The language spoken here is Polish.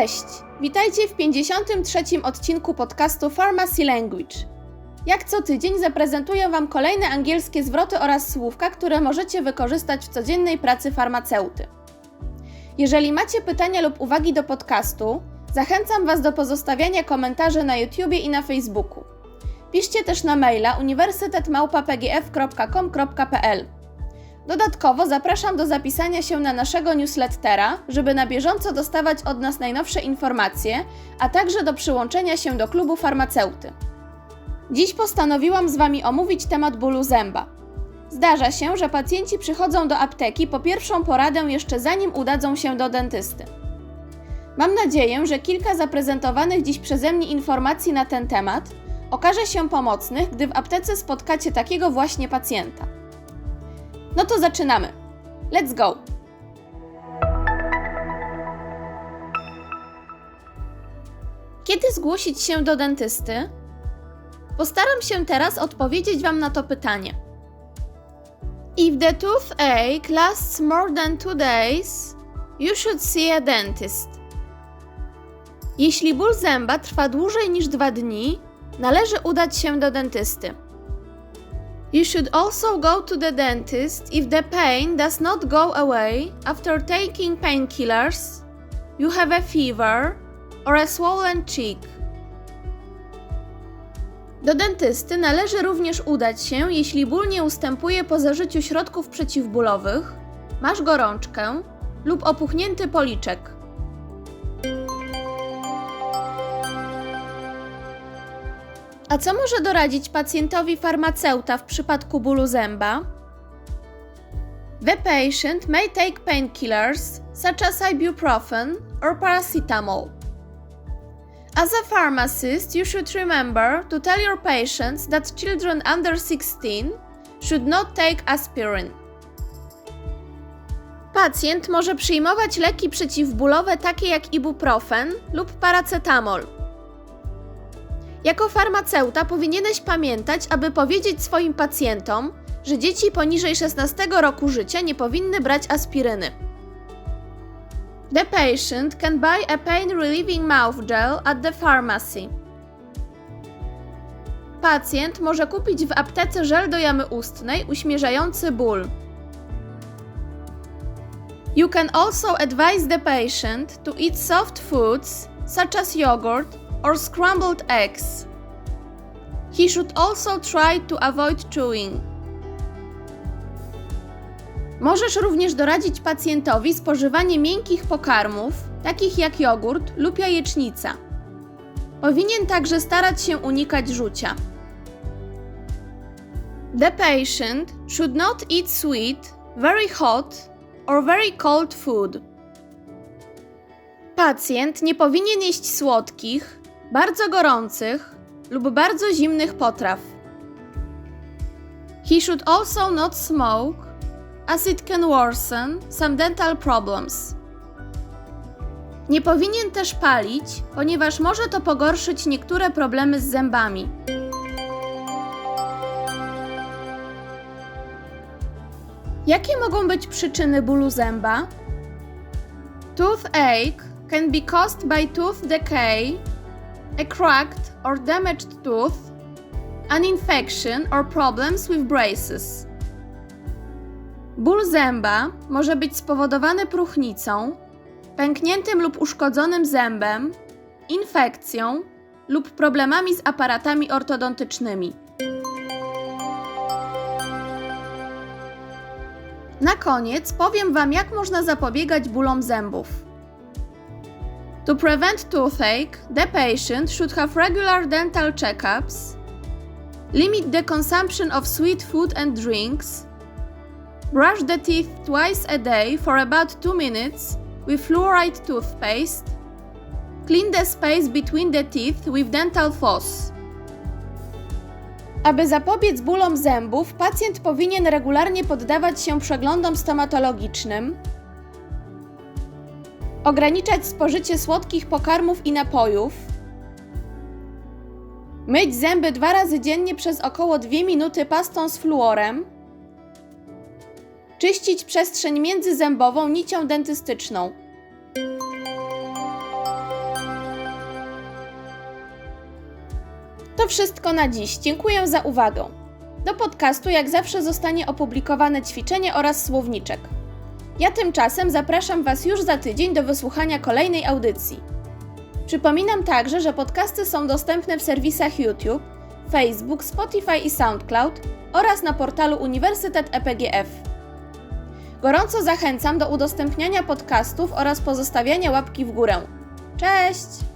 Cześć! Witajcie w 53. odcinku podcastu Pharmacy Language. Jak co tydzień zaprezentuję Wam kolejne angielskie zwroty oraz słówka, które możecie wykorzystać w codziennej pracy farmaceuty. Jeżeli macie pytania lub uwagi do podcastu, zachęcam Was do pozostawiania komentarzy na YouTubie i na Facebooku. Piszcie też na maila uniwersytetmałpa.pgf.com.pl. Dodatkowo zapraszam do zapisania się na naszego newslettera, żeby na bieżąco dostawać od nas najnowsze informacje, a także do przyłączenia się do klubu farmaceuty. Dziś postanowiłam z Wami omówić temat bólu zęba. Zdarza się, że pacjenci przychodzą do apteki po pierwszą poradę jeszcze zanim udadzą się do dentysty. Mam nadzieję, że kilka zaprezentowanych dziś przeze mnie informacji na ten temat okaże się pomocnych, gdy w aptece spotkacie takiego właśnie pacjenta. No to zaczynamy. Let's go! Kiedy zgłosić się do dentysty? Postaram się teraz odpowiedzieć Wam na to pytanie. If the toothache lasts more than two days, you should see a dentist. Jeśli ból zęba trwa dłużej niż dwa dni, należy udać się do dentysty. You should also go to the dentist if the pain does not go away after taking painkillers, you have a fever, or a swollen cheek. Do dentysty należy również udać się, jeśli ból nie ustępuje po zażyciu środków przeciwbólowych, masz gorączkę lub opuchnięty policzek. A co może doradzić pacjentowi farmaceuta w przypadku bólu zęba? The patient may take painkillers such as ibuprofen or paracetamol. As a pharmacist, you should remember to tell your patients that children under 16 should not take aspirin. Pacjent może przyjmować leki przeciwbólowe takie jak ibuprofen lub paracetamol. Jako farmaceuta powinieneś pamiętać, aby powiedzieć swoim pacjentom, że dzieci poniżej 16 roku życia nie powinny brać aspiryny. The patient can buy a pain relieving mouth gel at the pharmacy. Pacjent może kupić w aptece żel do jamy ustnej uśmierzający ból. You can also advise the patient to eat soft foods such as yogurt or scrambled eggs. He should also try to avoid chewing. Możesz również doradzić pacjentowi spożywanie miękkich pokarmów, takich jak jogurt lub jajecznica. Powinien także starać się unikać rzucia. The patient should not eat sweet, very hot or very cold food. Pacjent nie powinien jeść słodkich, bardzo gorących lub bardzo zimnych potraw. He should also not smoke, as it can worsen some dental problems. Nie powinien też palić, ponieważ może to pogorszyć niektóre problemy z zębami. Jakie mogą być przyczyny bólu zęba? Toothache can be caused by tooth decay, a cracked or damaged tooth, an infection or problems with braces. Ból zęba może być spowodowany próchnicą, pękniętym lub uszkodzonym zębem, infekcją lub problemami z aparatami ortodontycznymi. Na koniec powiem Wam, jak można zapobiegać bólom zębów. To prevent toothache, the patient should have regular dental checkups, limit the consumption of sweet food and drinks, brush the teeth twice a day for about 2 minutes with fluoride toothpaste, clean the space between the teeth with dental floss. Aby zapobiec bólom zębów, pacjent powinien regularnie poddawać się przeglądom stomatologicznym, ograniczać spożycie słodkich pokarmów i napojów, myć zęby dwa razy dziennie przez około 2 minuty pastą z fluorem, czyścić przestrzeń międzyzębową nicią dentystyczną. To wszystko na dziś. Dziękuję za uwagę. Do podcastu jak zawsze zostanie opublikowane ćwiczenie oraz słowniczek. Ja tymczasem zapraszam Was już za tydzień do wysłuchania kolejnej audycji. Przypominam także, że podcasty są dostępne w serwisach YouTube, Facebook, Spotify i SoundCloud oraz na portalu Uniwersytet EPGF. Gorąco zachęcam do udostępniania podcastów oraz pozostawiania łapki w górę. Cześć!